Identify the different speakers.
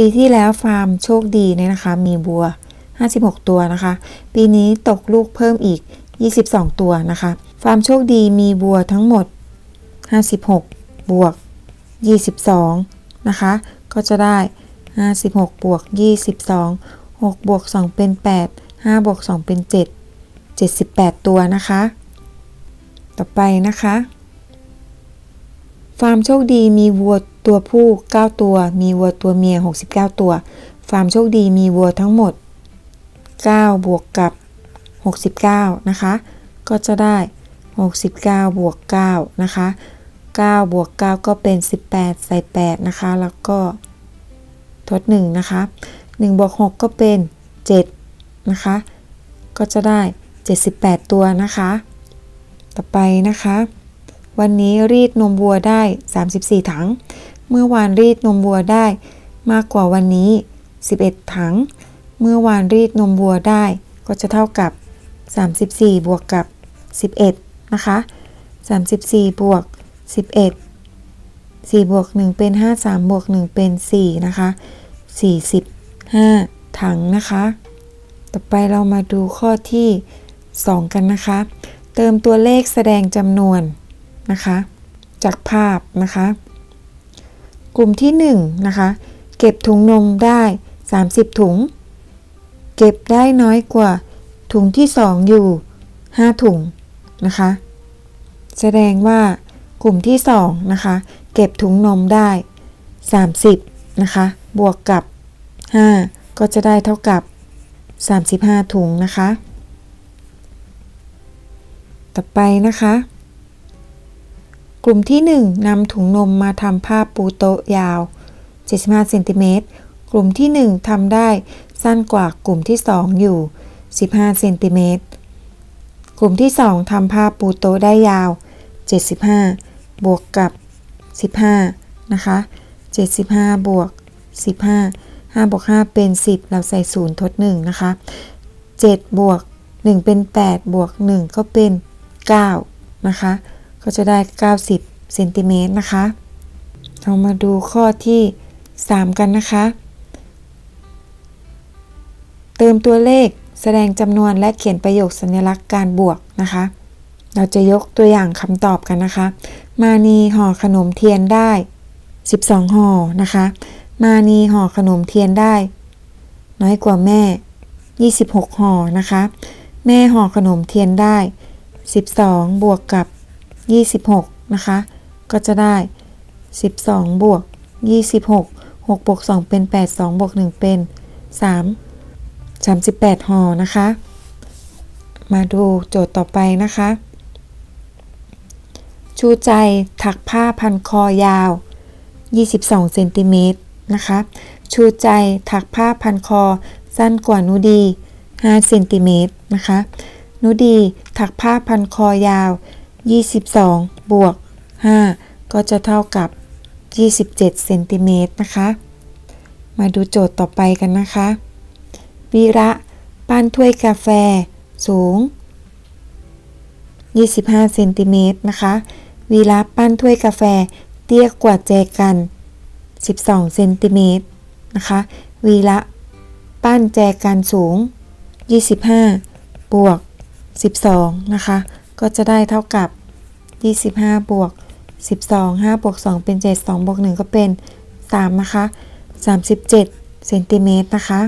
Speaker 1: ปีที่แล้วฟาร์มโชคดีเนี่ยนะคะ มีบัว 56 ตัวนะคะ ปีนี้ตกลูกเพิ่มอีก 22 ตัวนะคะ ฟาร์มโชคดีมีบัวทั้งหมด 56 บวก 22 นะคะ ก็จะได้ 56 บวก 22 6 บวก 2 เป็น 8 5 บวก 2 เป็น 7 78 ตัวนะคะ ต่อไปนะคะ ฟาร์มโชคดีมีวัวตัวผู้ 9 ตัว มีวัวตัวเมีย 69 ตัว ฟาร์มโชคดีมีวัวทั้งหมด 9 บวกกับ 69 นะคะ ก็จะได้ 69 บวก 9 นะคะ 9 บวก 9 ก็เป็น 18 ใส่ 8 นะคะ แล้วก็ทด 1 นะคะ 1 บวก 6 ก็เป็น 7 นะคะ ก็จะได้ 78 ตัวนะคะ ต่อไปนะคะ วันนี้รีดนมวัวได้ 34 ถัง เมื่อวานรีดนมวัวได้ มากกว่าวันนี้ 11 ถัง เมื่อวานรีดนมวัวได้ ก็จะเท่ากับ 34 บวกกับ 11 นะคะ 34 บวก 11 4บวก1เป็น 5 3บวก1เป็น 4 นะคะ 45 ถังนะคะ ต่อไปเรามาดูข้อที่ 2 กันนะคะ เติมตัวเลขแสดงจำนวน นะคะ จากภาพนะคะ กลุ่มที่1นะคะเก็บถุงนมได้ 30 ถุง เก็บได้น้อยกว่าถุงที่ 2 อยู่ 5 ถุงนะคะ แสดงว่ากลุ่มที่2นะคะเก็บถุงนมได้ 30นะคะบวกกับ 5 ก็จะได้เท่ากับ 35 ถุงนะคะ ต่อไปนะคะ กลุ่มที่ 1นำถุงนมมาทำผ้าปูโต๊ะยาว 75เซนติเมตรกลุ่มที่ 1ทำได้สั้นกว่ากลุ่มที่ 2 อยู่ 15เซนติเมตรกลุ่มที่ 2ทำผ้าปูโต๊ะได้ยาว 75 บวกกับ 15 นะคะ 75 บวก 15 5บวก5เป็น 10 เราใส่ 0 ทด 1 นะคะ 7 บวก 1 เป็น 8 บวก 1 ก็เป็น 9 นะคะ ก็จะได้ 90เซนติเมตรนะคะ เรามาดูข้อที่ 3 กันนะคะ เติมตัวเลขแสดงจำนวนและเขียนประโยคสัญลักษณ์การบวกนะคะ เราจะยกตัวอย่างคำตอบกันนะคะ มานีห่อขนมเทียนได้ 12ห่อนะคะ มานีห่อขนมเทียนได้ น้อยกว่าแม่ 26ห่อนะคะ แม่ห่อขนมเทียนได้ 12 บวกกับ 26 นะคะ ก็จะได้ 12 บวก 26 6บวก2เป็น 8 2บวก1เป็น 3 38ห่อนะคะ มาดูโจทย์ต่อไปนะคะ ชูใจถักผ้าพันคอยาว 22เซนติเมตรนะคะ ชูใจถักผ้าพันคอ สั้นกว่านุดี5เซนติเมตรนะคะนุดีถักผ้าพันคอยาว 22 บวก 5 ก็จะเท่ากับ 27เซนติเมตรนะคะ มาดูโจทย์ต่อไปกันนะคะ วีระปั้นถ้วยกาแฟสูง 25เซนติเมตรนะคะ วีระปั้นถ้วยกาแฟเตี้ยกว่าแจกัน 12เซนติเมตรนะคะ วีระปั้นแจกันสูง 25 บวก 12 นะคะ ก็จะได้เท่ากับ 25 บวก 12 5 บวก 2 เป็น 7 2 บวก 1 ก็เป็น 3 นะคะ 37เซนติเมตรนะคะ